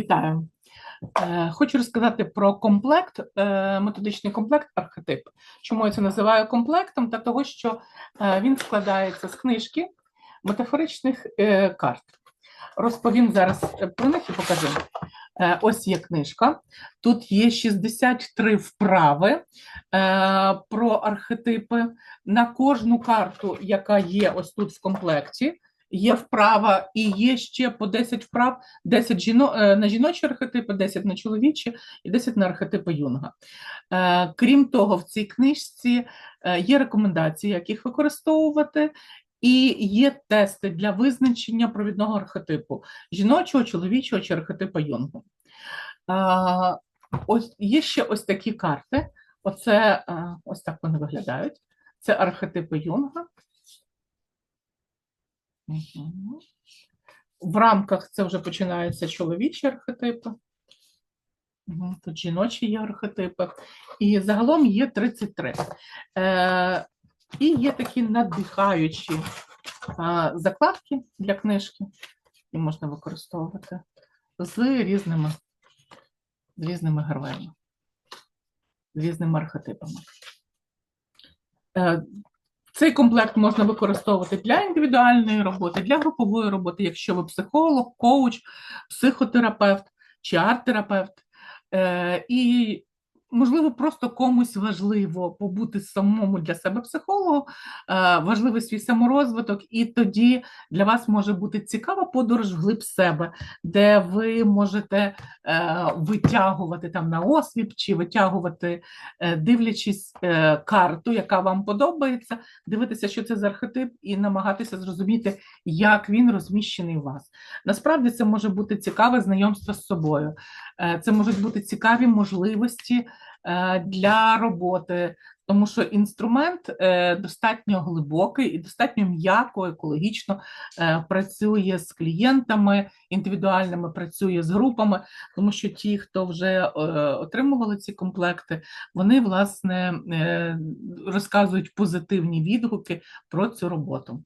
Вітаю. Е, Хочу розказати про комплект, е, методичний комплект архетип. Чому я це називаю комплектом? Та того, що е, він складається з книжки метафоричних карт. Розповім зараз про них і покажу. Ось є книжка. Тут є 63 вправи про архетипи. На кожну карту, яка є ось тут в комплекті, є вправа і є ще по 10 вправ 10 жіно, е, на жіночі архетипи, 10 на чоловічі і 10 на архетипи юнга. Е, Крім того, в цій книжці е, є рекомендації, як їх використовувати, і є тести для визначення провідного архетипу жіночого, чоловічого чи архетипа юнгу. Ось є ще ось такі карти. Оце ось так вони виглядають. Це архетипи юнга. В рамках це вже починаються чоловічі архетипи. Тут жіночі є архетипи. І загалом є 33. Е, і є такі надихаючі е, закладки для книжки, і можна використовувати з різними, з різними героями, з різними архетипами. Цей комплект можна використовувати для індивідуальної роботи, для групової роботи, якщо ви психолог, коуч, психотерапевт чи арт-терапевт. Е, і, можливо, просто комусь важливо побути самому для себе психологом, е, важливий свій саморозвиток, і тоді для вас може бути цікава подорож вглиб себе, де ви можете е, витягувати там на осліп чи витягувати, е, дивлячись карту, яка вам подобається, дивитися, що це за архетип, і намагатися зрозуміти, як він розміщений у вас. Насправді це може бути цікаве знайомство з собою, це можуть бути цікаві можливості для роботи, тому що інструмент е, достатньо глибокий і достатньо м'яко, екологічно е, працює з клієнтами індивідуальними, працює з групами, тому що ті, хто вже е, отримували ці комплекти, вони власне е, розказують позитивні відгуки про цю роботу.